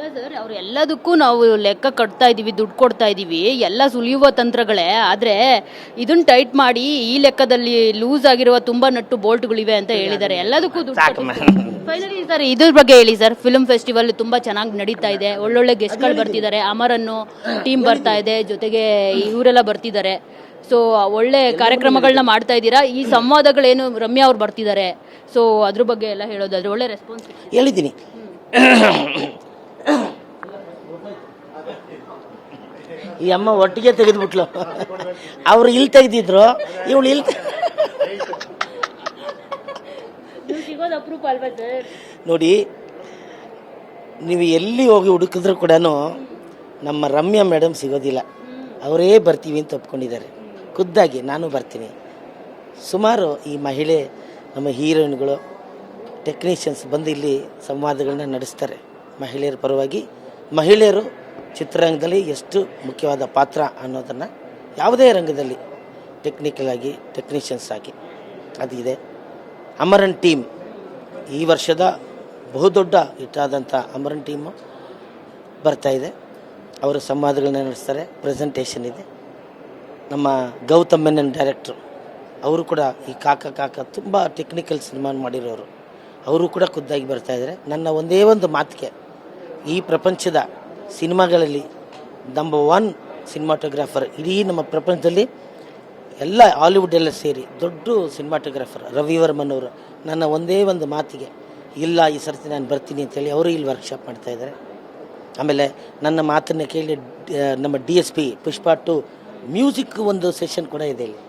ಅಲ್ಲ ಸರ್ ಅವ್ರು ಎಲ್ಲದಕ್ಕೂ ನಾವು ಲೆಕ್ಕ ಕಟ್ತಾ ಇದೀವಿ ದುಡ್ಡು ಕೊಡ್ತಾ ಇದೀವಿ. ಎಲ್ಲ ಸುಲಿಯುವ ತಂತ್ರಗಳೇ. ಆದ್ರೆ ಇದನ್ನ ಟೈಟ್ ಮಾಡಿ ಈ ಲೆಕ್ಕದಲ್ಲಿ ಲೂಸ್ ಆಗಿರುವ ತುಂಬಾ ನಟ್ಟು ಬೋಲ್ಟ್ಗಳಿವೆ ಅಂತ ಹೇಳಿದ್ದಾರೆ. ಎಲ್ಲದಕ್ಕೂ ದುಡ್ಡು ಫೈನಲಿ ಸರ್ ಇದ್ರ ಬಗ್ಗೆ ಹೇಳಿ ಸರ್. ಫಿಲ್ಮ್ ಫೆಸ್ಟಿವಲ್ ತುಂಬಾ ಚೆನ್ನಾಗಿ ನಡೀತಾ ಇದೆ. ಒಳ್ಳೊಳ್ಳೆ ಗೆಸ್ಟ್ಗಳು ಬರ್ತಿದ್ದಾರೆ. ಅಮರನ್ನು ಟೀಮ್ ಬರ್ತಾ ಇದೆ? ಜೊತೆಗೆ ಇವರೆಲ್ಲ ಬರ್ತಿದ್ದಾರೆ. ಸೊ ಒಳ್ಳೆ ಕಾರ್ಯಕ್ರಮಗಳನ್ನ ಮಾಡ್ತಾ ಇದ್ದೀರಾ. ಈ ಸಂವಾದಗಳೇನು ರಮ್ಯಾ ಅವ್ರು ಬರ್ತಿದ್ದಾರೆ. ಸೊ ಅದ್ರ ಬಗ್ಗೆ ಎಲ್ಲ ಹೇಳೋದಾದ್ರೆ ಒಳ್ಳೆ ರೆಸ್ಪಾನ್ಸ್ ಹೇಳಿದ್ದೀನಿ. ಈ ಅಮ್ಮ ಒಟ್ಟಿಗೆ ತೆಗೆದ್ಬಿಟ್ಲು. ಅವ್ರು ಇಲ್ಲಿ ತೆಗೆದಿದ್ರು ಇವಳು ಇಲ್ಲಿ ನೋಡಿ ನೀವು ಎಲ್ಲಿ ಹೋಗಿ ಹುಡುಕಿದ್ರು ಕೂಡ ನಮ್ಮ ರಮ್ಯಾ ಮೇಡಮ್ ಸಿಗೋದಿಲ್ಲ. ಅವರೇ ಬರ್ತೀವಿ ಅಂತ ಒಪ್ಕೊಂಡಿದ್ದಾರೆ. ಖುದ್ದಾಗಿ ನಾನು ಬರ್ತೀನಿ. ಸುಮಾರು ಈ ಮಹಿಳೆ ನಮ್ಮ ಹೀರೋಯಿನ್ಗಳು ಟೆಕ್ನಿಷಿಯನ್ಸ್ ಬಂದು ಇಲ್ಲಿ ಸಂವಾದಗಳನ್ನ ನಡೆಸ್ತಾರೆ. ಮಹಿಳೆಯರ ಪರವಾಗಿ ಮಹಿಳೆಯರು ಚಿತ್ರರಂಗದಲ್ಲಿ ಎಷ್ಟು ಮುಖ್ಯವಾದ ಪಾತ್ರ ಅನ್ನೋದನ್ನು ಯಾವುದೇ ರಂಗದಲ್ಲಿ ಟೆಕ್ನಿಕಲಾಗಿ ಟೆಕ್ನಿಷಿಯನ್ಸ್ ಆಗಿ ಅದಿದೆ ಅಮರನ್ ಟೀಮ್ ಈ ವರ್ಷದ ಬಹುದೊಡ್ಡ ಹಿಟ್ಟಾದಂಥ ಅಮರನ್ ಟೀಮು ಬರ್ತಾಯಿದೆ ಇದೆ. ಅವರು ಸಂವಾದಗಳನ್ನ ನಡೆಸ್ತಾರೆ ಪ್ರೆಸೆಂಟೇಷನ್ ಇದೆ. ನಮ್ಮ ಗೌತಮ್ ಮೆನನ್ ಡೈರೆಕ್ಟ್ರು ಅವರು ಕೂಡ ಈ ಕಾಕ ಕಾಕ ತುಂಬ ಟೆಕ್ನಿಕಲ್ ಸಿನಿಮಾ ಮಾಡಿರೋರು. ಅವರು ಕೂಡ ಖುದ್ದಾಗಿ ಬರ್ತಾಯಿದ್ದಾರೆ ನನ್ನ ಒಂದೇ ಒಂದು ಮಾತಿಗೆ ಈ ಪ್ರಪಂಚದ ಸಿನಿಮಾಗಳಲ್ಲಿ ನಂಬರ್ ಒನ್ ಸಿನಿಮಾಟೋಗ್ರಾಫರ್ ಇಡೀ ನಮ್ಮ ಪ್ರಪಂಚದಲ್ಲಿ ಎಲ್ಲ ಹಾಲಿವುಡ್ ಎಲ್ಲ ಸೇರಿ ದೊಡ್ಡ ಸಿನಿಮಾಟೋಗ್ರಾಫರ್ ರವಿವರ್ಮನ್ ಅವರು. ನನ್ನ ಒಂದೇ ಒಂದು ಮಾತಿಗೆ, ಇಲ್ಲ, ಈ ಸರ್ತಿ ನಾನು ಬರ್ತೀನಿ ಅಂತೇಳಿ ಅವರು ಇಲ್ಲಿ ವರ್ಕ್ಶಾಪ್ ಮಾಡ್ತಾ ಇದ್ದಾರೆ. ಆಮೇಲೆ ನನ್ನ ಮಾತನ್ನು ಕೇಳಿ ನಮ್ಮ D S P Pushpa two music ಒಂದು ಸೆಷನ್ ಕೂಡ ಇದೆ ಇಲ್ಲಿ.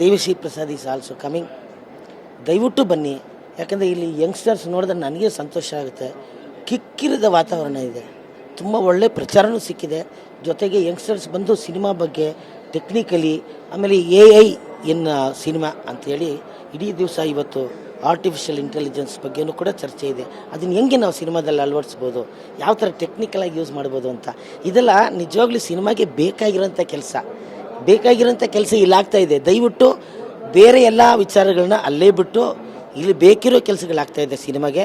Devi Sri Prasad is also coming ದಯವಿಟ್ಟು ಬನ್ನಿ. ಯಾಕಂದರೆ ಇಲ್ಲಿ ಯಂಗ್ಸ್ಟರ್ಸ್ ನೋಡಿದ್ರೆ ನನಗೆ ಸಂತೋಷ ಆಗುತ್ತೆ. ಕಿಕ್ಕಿರಿದ ವಾತಾವರಣ ಇದೆ. ತುಂಬ ಒಳ್ಳೆ ಪ್ರಚಾರನೂ ಸಿಕ್ಕಿದೆ. ಜೊತೆಗೆ ಯಂಗ್ಸ್ಟರ್ಸ್ ಬಂದು ಸಿನಿಮಾ ಬಗ್ಗೆ ಟೆಕ್ನಿಕಲಿ ಆಮೇಲೆ ಎ ಐ ಇನ್ ಸಿನಿಮಾ ಅಂಥೇಳಿ ಇಡೀ ದಿವಸ ಇವತ್ತು ಆರ್ಟಿಫಿಷಿಯಲ್ ಇಂಟೆಲಿಜೆನ್ಸ್ ಬಗ್ಗೆನೂ ಕೂಡ ಚರ್ಚೆ ಇದೆ. ಅದನ್ನು ಹೆಂಗೆ ನಾವು ಸಿನಿಮಾದಲ್ಲಿ ಅಳವಡಿಸ್ಬೋದು, ಯಾವ ಥರ ಟೆಕ್ನಿಕಲಾಗಿ ಯೂಸ್ ಮಾಡ್ಬೋದು ಅಂತ. ಇದೆಲ್ಲ ನಿಜವಾಗ್ಲೂ ಸಿನಿಮಾಗೆ ಬೇಕಾಗಿರೋಂಥ ಕೆಲಸ. ಬೇಕಾಗಿರೋಂಥ ಕೆಲಸ ಇಲ್ಲಾಗ್ತಾ ಇದೆ. ದಯವಿಟ್ಟು ಬೇರೆ ಎಲ್ಲ ವಿಚಾರಗಳನ್ನ ಅಲ್ಲೇ ಬಿಟ್ಟು ಇಲ್ಲಿ ಬೇಕಿರೋ ಕೆಲಸಗಳಾಗ್ತಾ ಇದೆ ಸಿನಿಮಾಗೆ.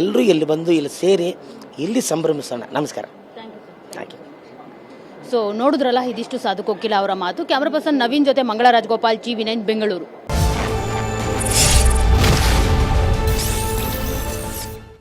ಎಲ್ಲರೂ ಇಲ್ಲಿ ಬಂದು ಇಲ್ಲಿ ಸೇರಿ ಇಲ್ಲಿ ಸಂಭ್ರಮಿಸೋಣ. ನಮಸ್ಕಾರ. ಥ್ಯಾಂಕ್ ಯು ಸೊ ನೋಡಿದ್ರಲ್ಲ ಇದಿಷ್ಟು ಸಾಧು ಕೊಕ್ಕಿಲ ಅವರ ಮಾತು. ಕ್ಯಾಮ್ರಾ ಪರ್ಸನ್ ನವೀನ್ ಜೊತೆ ಮಂಗಳ ರಾಜಗೋಪಾಲ್ ಜಿ ವಿನಯನ್ ಬೆಂಗಳೂರು.